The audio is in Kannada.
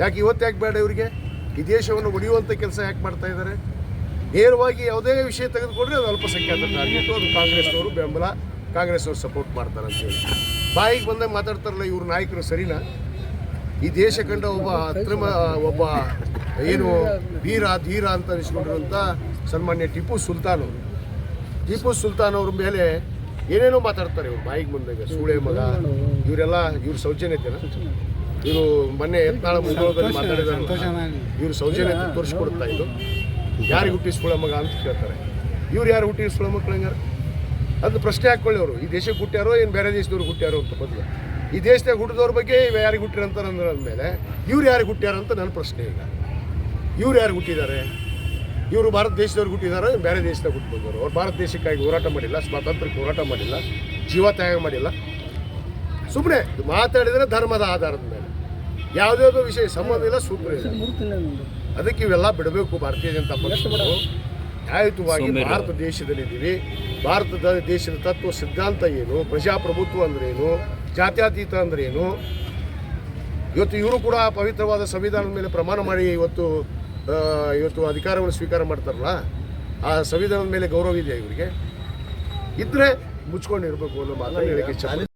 ಯಾಕೆ ಇವತ್ತು ಯಾಕೆ ಬೇಡ ಇವರಿಗೆ? ಈ ದೇಶವನ್ನು ಒಡೆಯುವಂಥ ಕೆಲಸ ಯಾಕೆ ಮಾಡ್ತಾ ಇದ್ದಾರೆ? ನೇರವಾಗಿ ಯಾವುದೇ ವಿಷಯ ತೆಗೆದುಕೊಂಡ್ರೆ ಅದು ಅಲ್ಪಸಂಖ್ಯಾತ ಟಾರ್ಗೆಟ್ ಅದು ಕಾಂಗ್ರೆಸ್ನವರು ಬೆಂಬಲ, ಕಾಂಗ್ರೆಸ್ನವರು ಸಪೋರ್ಟ್ ಮಾಡ್ತಾರೆ ಅಂತೇಳಿ ಬಾಯಿಗೆ ಬಂದಾಗ ಮಾತಾಡ್ತಾರಲ್ಲ, ಇವ್ರ ನಾಯಕರು ಸರಿನಾ? ಈ ದೇಶ ಕಂಡ ಒಬ್ಬ ಅಕ್ರಮ, ಒಬ್ಬ ಏನು ವೀರ ಧೀರ ಅಂತ ಅನಿಸ್ಕೊಂಡಿರುವಂಥ ಸನ್ಮಾನ್ಯ ಟಿಪ್ಪು ಸುಲ್ತಾನ್ ಅವರು. ಟಿಪ್ಪು ಸುಲ್ತಾನ್ ಅವ್ರ ಮೇಲೆ ಏನೇನೋ ಮಾತಾಡ್ತಾರೆ ಇವ್ರು. ಬಾಯಿಗೆ ಬಂದಾಗ ಸೂಳೆ ಮಗ, ಇವರೆಲ್ಲ, ಇವ್ರ ಸೌಜನ್ಯತೆನ? ಇವರು ಮೊನ್ನೆ ಯತ್ನಾಳ ಮುಗಿದೋದಲ್ಲಿ ಮಾತಾಡಿದ ಇವರು ಸೌಜನ್ಯ ತೋರಿಸ್ಕೊಡ್ತಾ ಇದು? ಯಾರಿಗೆ ಹುಟ್ಟಿಸ್ಕೊಳ್ಳೋ ಮಗ ಅಂತ ಕೇಳ್ತಾರೆ. ಇವ್ರು ಯಾರು ಹುಟ್ಟಿಸ್ಕೊಳ್ಳೋ ಮಕ್ಕಳು ಹಂಗಾರೆ? ಅದು ಪ್ರಶ್ನೆ ಹಾಕ್ಕೊಳ್ಳಿ ಅವರು ಈ ದೇಶಕ್ಕೆ ಹುಟ್ಟ್ಯಾರೋ ಏನು ಬೇರೆ ದೇಶದವ್ರು ಹುಟ್ಟ್ಯಾರೋ ಅಂತ ಬದಲು ಈ ದೇಶದಾಗ ಹುಟ್ಟಿದವ್ರ ಬಗ್ಗೆ ಇವ್ ಯಾರಿಗೆ ಹುಟ್ಟಿರಂತ ಅಂದ್ಮೇಲೆ ಇವ್ರು ಯಾರಿಗೆ ಹುಟ್ಟ್ಯಾರ ಅಂತ ನನ್ನ ಪ್ರಶ್ನೆ ಈಗ. ಇವ್ರು ಯಾರು ಹುಟ್ಟಿದ್ದಾರೆ? ಇವರು ಭಾರತ ದೇಶದವ್ರಿಗೆ ಹುಟ್ಟಿದಾರೋ ಏನ್ ಬೇರೆ ದೇಶದಾಗ ಹುಟ್ಟಿದವರು ಅವ್ರು ಭಾರತ ದೇಶಕ್ಕಾಗಿ ಹೋರಾಟ ಮಾಡಿಲ್ಲ ಸ್ವಾತಂತ್ರ್ಯಕ್ಕೆ ಹೋರಾಟ ಮಾಡಿಲ್ಲ ಜೀವ ತ್ಯಾಗ ಮಾಡಿಲ್ಲ. ಸುಮ್ಮನೆ ಮಾತಾಡಿದರೆ ಧರ್ಮದ ಆಧಾರದ ಮೇಲೆ. ಯಾವುದ್ಯಾವುದೋ ವಿಷಯ ಸಂಬಂಧ ಇಲ್ಲ ಸೂತ್ರ ಇಲ್ಲ ಅದಕ್ಕೆ ಇವೆಲ್ಲ ಬಿಡಬೇಕು ಭಾರತೀಯ ಜನತಾ ಪಕ್ಷದವರು ನ್ಯಾಯಯುತವಾಗಿ ಭಾರತ ದೇಶದಲ್ಲಿದ್ದೀವಿ ಭಾರತದ ದೇಶದ ತತ್ವ ಸಿದ್ಧಾಂತ ಏನು ಪ್ರಜಾಪ್ರಭುತ್ವ ಅಂದ್ರೇನು ಜಾತ್ಯತೀತ ಅಂದ್ರೇನು ಇವತ್ತು ಇವರು ಕೂಡ ಪವಿತ್ರವಾದ ಸಂವಿಧಾನದ ಮೇಲೆ ಪ್ರಮಾಣ ಮಾಡಿ ಇವತ್ತು ಇವತ್ತು ಅಧಿಕಾರವನ್ನು ಸ್ವೀಕಾರ ಮಾಡ್ತಾರಲ್ಲ ಆ ಸಂವಿಧಾನದ ಮೇಲೆ ಗೌರವ ಇದೆಯಾ ಇವರಿಗೆ? ಇದ್ರೆ ಮುಚ್ಕೊಂಡಿರ್ಬೇಕು ಅನ್ನೋ ಮಾತನ್ನು ಹೇಳಿಕೆ ಇಚ್ಛೆ